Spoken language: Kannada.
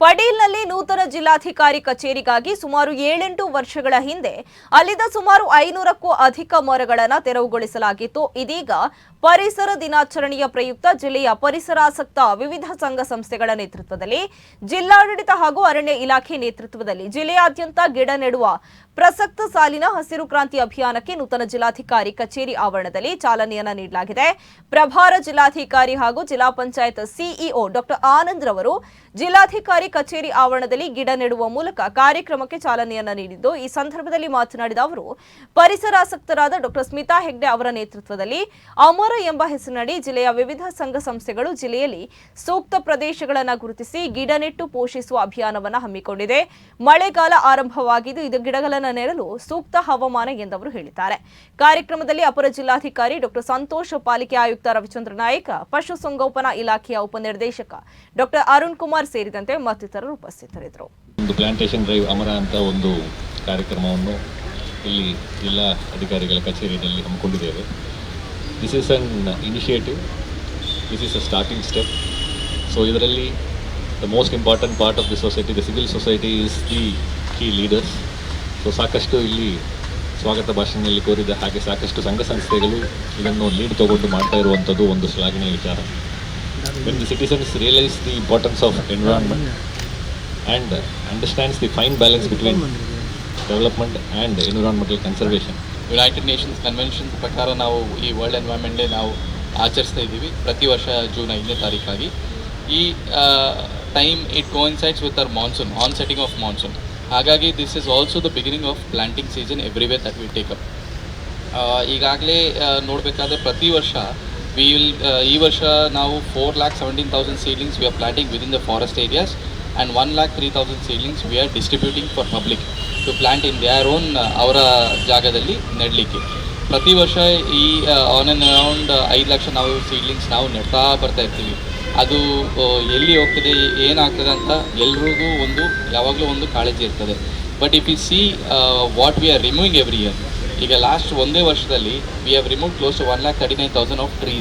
ಪಡೀಲ್ನಲ್ಲಿ ನೂತನ ಜಿಲ್ಲಾಧಿಕಾರಿ ಕಚೇರಿಗಾಗಿ ಸುಮಾರು ಏಳೆಂಟು ವರ್ಷಗಳ ಹಿಂದೆ ಅಲ್ಲಿದ್ದ ಸುಮಾರು ಐನೂರಕ್ಕೂ ಅಧಿಕ ಮರಗಳನ್ನು ತೆರವುಗೊಳಿಸಲಾಗಿತ್ತು. ಇದೀಗ ಪರಿಸರ ದಿನಾಚರಣೆಯ ಪ್ರಯುಕ್ತ ಜಿಲ್ಲೆಯ ಪರಿಸರಾಸಕ್ತ ವಿವಿಧ ಸಂಘ ಸಂಸ್ಥೆಗಳ ನೇತೃತ್ವದಲ್ಲಿ ಜಿಲ್ಲಾಡಳಿತ ಹಾಗೂ ಅರಣ್ಯ ಇಲಾಖೆ ನೇತೃತ್ವದಲ್ಲಿ ಜಿಲ್ಲೆಯಾದ್ಯಂತ ಗಿಡ ನೆಡುವ ಪ್ರಸಕ್ತ ಸಾಲಿನ ಹಸಿರು ಕ್ರಾಂತಿ ಅಭಿಯಾನಕ್ಕೆ ನೂತನ ಜಿಲ್ಲಾಧಿಕಾರಿ ಕಚೇರಿ ಆವರಣದಲ್ಲಿ ಚಾಲನೆಯನ್ನ ನೀಡಲಾಗಿದೆ. ಪ್ರಭಾರ ಜಿಲ್ಲಾಧಿಕಾರಿ ಹಾಗೂ ಜಿಲ್ಲಾ ಪಂಚಾಯತ್ ಸಿಇಒ ಡಾಕ್ಟರ್ ಆನಂದ್ ರವರು ಜಿಲ್ಲಾಧಿಕಾರಿ ಕಚೇರಿ ಆವರಣದಲ್ಲಿ ಗಿಡ ನೆಡುವ ಮೂಲಕ ಕಾರ್ಯಕ್ರಮಕ್ಕೆ ಚಾಲನೆಯನ್ನ ನೀಡಿದ್ದು, ಈ ಸಂದರ್ಭದಲ್ಲಿ ಮಾತನಾಡಿದ ಅವರು, ಪರಿಸರಾಸಕ್ತರಾದ ಡಾಕ್ಟರ್ ಸ್ಮಿತಾ ಹೆಗ್ಡೆ ಅವರ ನೇತೃತ್ವದಲ್ಲಿ ಅಮರ ಎಂಬ ಹೆಸರಿನಡಿ ಜಿಲ್ಲೆಯ ವಿವಿಧ ಸಂಘ ಸಂಸ್ಥೆಗಳು ಜಿಲ್ಲೆಯಲ್ಲಿ ಸೂಕ್ತ ಪ್ರದೇಶಗಳನ್ನು ಗುರುತಿಸಿ ಗಿಡ ನೆಟ್ಟು ಪೋಷಿಸುವ ಅಭಿಯಾನವನ್ನು ಹಮ್ಮಿಕೊಂಡಿದೆ. ಮಳೆಗಾಲ ಆರಂಭವಾಗಿದ್ದು, ಇದು ಗಿಡಗಳನ್ನು ನೆಡಲು ಸೂಕ್ತ ಹವಾಮಾನ ಎಂದವರು ಹೇಳಿದ್ದಾರೆ. ಕಾರ್ಯಕ್ರಮದಲ್ಲಿ ಅಪರ ಜಿಲ್ಲಾಧಿಕಾರಿ ಡಾಕ್ಟರ್ ಸಂತೋಷ್ ಪಾಲಿಕೆ ಆಯುಕ್ತ ರವಿಚಂದ್ರ ನಾಯಕ ಪಶುಸಂಗೋಪನಾ ಇಲಾಖೆಯ ಉಪನಿರ್ದೇಶಕ ಡಾಕ್ಟರ್ ಅರುಣ್ ಕುಮಾರ್ ಸೇರಿದಂತೆ ಮತ್ತಿತರರು ಉಪಸ್ಥಿತರಿದ್ದರು. ಒಂದು ಪ್ಲಾಂಟೇಶನ್ ಡ್ರೈವ್ ಅಮರ ಅಂತ ಒಂದು ಕಾರ್ಯಕ್ರಮವನ್ನು ಇಲ್ಲಿ ಜಿಲ್ಲಾ ಅಧಿಕಾರಿಗಳ ಕಚೇರಿಯಲ್ಲಿ ಹಮ್ಮಿಕೊಂಡಿದ್ದೇವೆ this is an initiative this is a starting step so ಇದರಲ್ಲಿ the most important part of the society the civil society is the key leaders so ಸಾಕಷ್ಟು ಇಲ್ಲಿ ಸ್ವಾಗತ ಭಾಷಣದಲ್ಲಿ ಕೋರಿದ ಹಾಗೆ ಸಾಕಷ್ಟು ಸಂಘ ಸಂಸ್ಥೆಗಳು ಇದನ್ನು ಲೀಡ್ ತಗೊಂಡು ಮಾಡ್ತಾ ಇರುವಂಥದ್ದು ಒಂದು ಶ್ಲಾಘನೀಯ ವಿಚಾರ. When the citizens realise the importance of environment and understands the fine balance between development and environmental conservation. United Nations convention ಪ್ರಕಾರ ನಾವು ಈ ವರ್ಲ್ಡ್ ಎನ್ವೈರ್ಮೆಂಟ್ ಡೇ ನಾವು ಆಚರಿಸ್ತಾ ಇದ್ದೀವಿ. ಪ್ರತಿ ವರ್ಷ ಜೂನ್ ಐದನೇ ತಾರೀಕಾಗಿ ಈ time it coincides with our monsoon on setting of monsoon ಹಾಗಾಗಿ this is also the beginning of planting season everywhere that we take up ಈಗಾಗಲೇ ನೋಡಬೇಕಾದ್ರೆ ಪ್ರತಿ ವರ್ಷ ವಿ ವಿಲ್ ಈ ವರ್ಷ ನಾವು four lakh seventeen thousand seedlings we are planting within the forest areas and one lakh three thousand seedlings we are distributing for public to plant in their own ಅವರ ಜಾಗದಲ್ಲಿ ನೆಡಲಿಕ್ಕೆ. ಪ್ರತಿ ವರ್ಷ ಈ ಆನ್ ಆ್ಯಂಡ್ ಅರೌಂಡ್ ಐದು ಲಕ್ಷ ನಾವು ಸೀಡ್ಲಿಂಗ್ಸ್ ನಾವು ನೆಡ್ತಾ ಬರ್ತಾ ಇರ್ತೀವಿ. ಅದು ಎಲ್ಲಿ ಹೋಗ್ತದೆ ಏನಾಗ್ತದೆ ಅಂತ ಎಲ್ರಿಗೂ ಒಂದು, ಯಾವಾಗಲೂ ಒಂದು ಕಾಳಜಿ ಇರ್ತದೆ. But if you see what we are removing every year ಈಗ ಲಾಸ್ಟ್ ಒಂದೇ ವರ್ಷದಲ್ಲಿ we have remove close to one lakh thirty nine thousand of trees